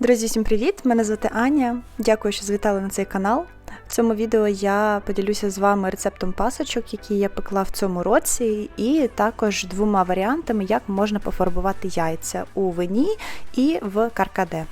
Друзі, всім привіт! Мене звати Аня. Дякую, що звітали на цей канал. В цьому відео я поділюся з вами рецептом пасочок, які я пекла в цьому році, і також двома варіантами, як можна пофарбувати яйця у вині і в каркаде.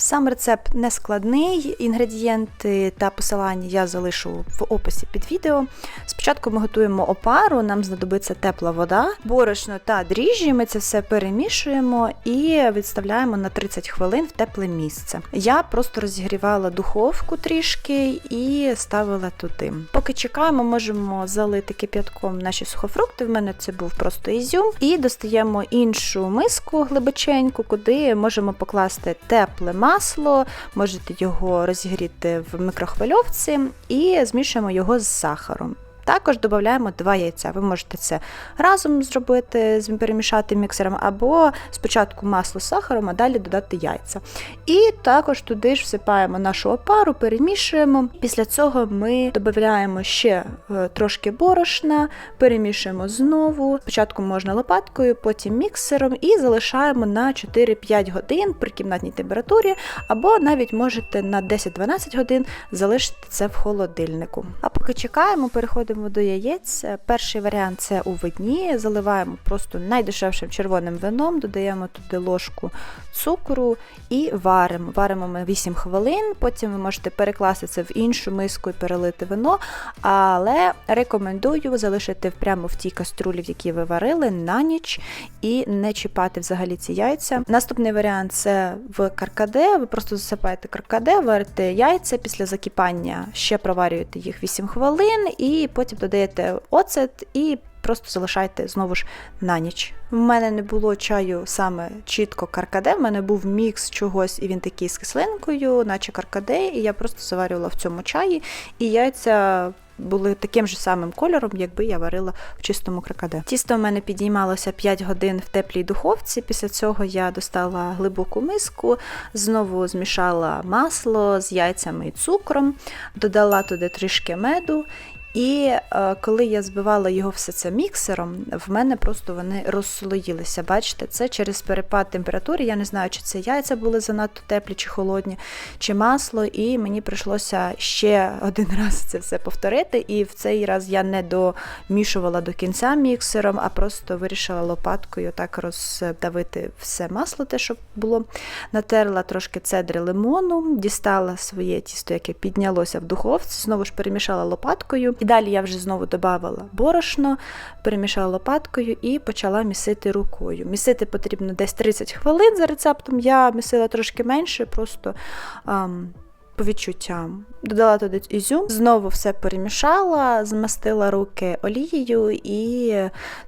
Сам рецепт не складний, інгредієнти та посилання я залишу в описі під відео. Спочатку ми готуємо опару, нам знадобиться тепла вода, борошно та дріжджі. Ми це все перемішуємо і відставляємо на 30 хвилин в тепле місце. Я просто розігрівала духовку трішки і ставила туди. Поки чекаємо, можемо залити кип'ятком наші сухофрукти. В мене це був просто ізюм. І достаємо іншу миску глибоченьку, куди можемо покласти тепле масло, можете його розігріти в мікрохвильовці і змішуємо його з сахаром. Також додаємо два яйця. Ви можете це разом зробити, перемішати міксером, або спочатку масло з сахаром, а далі додати яйця. І також туди ж всипаємо нашу опару, перемішуємо. Після цього ми додаємо ще е, трошки борошна, перемішуємо знову. Спочатку можна лопаткою, потім міксером, і залишаємо на 4-5 годин при кімнатній температурі, або навіть можете на 10-12 годин залишити це в холодильнику. А поки чекаємо, переходимо до яєць. Перший варіант це у вині. Заливаємо просто найдешевшим червоним вином, додаємо туди ложку цукру і варимо. Варимо ми 8 хвилин, потім ви можете перекласти це в іншу миску і перелити вино. Але рекомендую залишити прямо в тій каструлі, в якій ви варили, на ніч і не чіпати взагалі ці яйця. Наступний варіант це в каркаде. Ви просто засипаєте каркаде, варите яйця після закипання, ще проварюєте їх 8 хвилин, і потім додаєте оцет і. Просто залишайте знову ж на ніч. У мене не було чаю саме чітко каркаде, в мене був мікс чогось, і він такий з кислинкою, наче каркаде, і я просто заварювала в цьому чаї, і яйця були таким же самим кольором, якби я варила в чистому кракаде. Тісто в мене підіймалося 5 годин в теплій духовці. Після цього я достала глибоку миску, знову змішала масло з яйцями і цукром, додала туди трішки меду. І е, коли я збивала його все це міксером, в мене просто вони розслоїлися. Бачите, це через перепад температури. Я не знаю, чи це яйця були занадто теплі чи холодні, чи масло, і мені прийшлося ще один раз це все повторити. І в цей раз я не домішувала до кінця міксером, а просто вирішила лопаткою так роздавити все масло, те, що було. Натерла трошки цедри лимону, дістала своє тісто, яке піднялося в духовці, знову ж перемішала лопаткою. Далі я вже знову додавала борошно, перемішала лопаткою і почала місити рукою. Місити потрібно десь 30 хвилин за рецептом. Я місила трошки менше, просто. Ам, по відчуттям. Додала туди ізюм, знову все перемішала, змастила руки олією і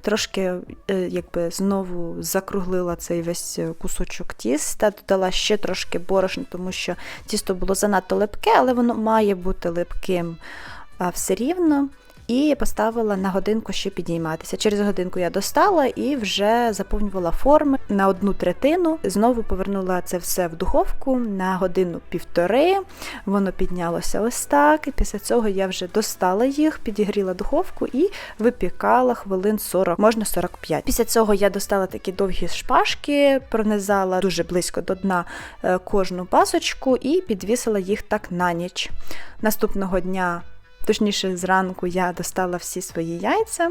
трошки е, якби знову закруглила цей весь кусочок тіста, додала ще трошки борошна, тому що тісто було занадто липке, але воно має бути липким все рівно. І поставила на годинку ще підійматися. Через годинку я достала і вже заповнювала форми на одну третину. Знову повернула це все в духовку на годину-півтори. Воно піднялося ось так. І після цього я вже достала їх, підігріла духовку і випікала хвилин 40, можна 45. Після цього я достала такі довгі шпажки, пронизала дуже близько до дна е, кожну пасочку і підвісила їх так на ніч. Наступного дня. Точніше, зранку я достала всі свої яйця,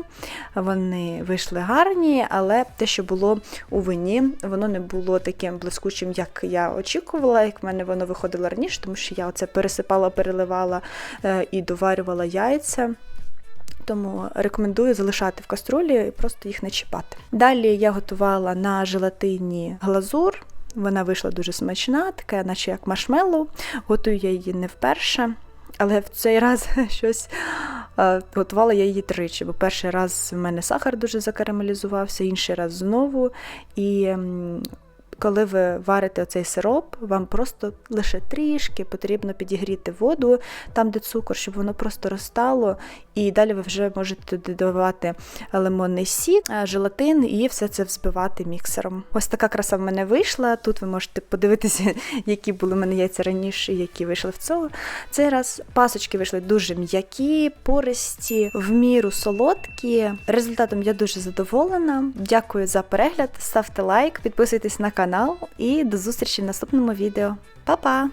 вони вийшли гарні, але те, що було у вині, воно не було таким блискучим, як я очікувала, як в мене воно виходило раніше, тому що я оце пересипала, переливала е, і доварювала яйця. Тому рекомендую залишати в каструлі і просто їх не чіпати. Далі я готувала на желатині глазур. Вона вийшла дуже смачна, така, наче як маршмеллоу. Готую я її не вперше. Але в цей раз щось готувала я її тричі, бо перший раз в мене сахар дуже закарамелізувався, інший раз знову. І коли ви варите оцей сироп, вам просто лише трішки потрібно підігріти воду там, де цукор, щоб воно просто розтало. І далі ви вже можете додавати лимонний сік, е, желатин і все це взбивати міксером. Ось така краса в мене вийшла. Тут ви можете подивитися, які були в мене яйця раніше, які вийшли в цього. Цей раз пасочки вийшли дуже м'які, пористі, в міру солодкі. Результатом я дуже задоволена. Дякую за перегляд, ставте лайк, підписуйтесь на канал канал і до зустрічі в наступному відео. Па-па!